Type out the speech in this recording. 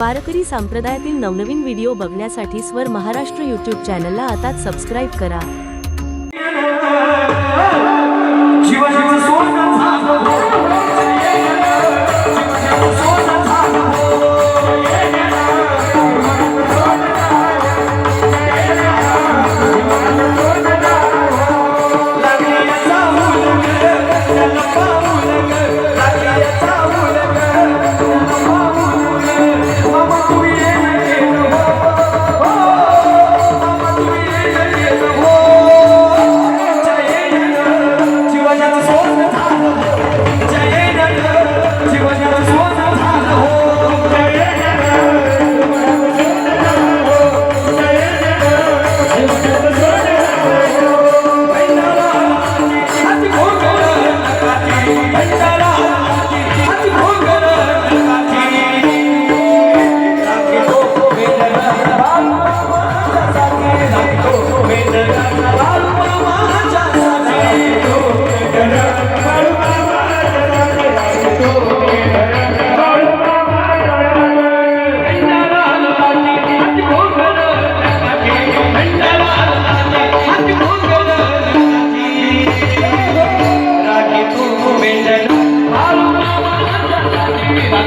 वारकरी संप्रदायातील नवनवीन व्हिडिओ बघण्यासाठी स्वर महाराष्ट्र यूट्यूब चॅनलला आता सबस्क्राईब करा.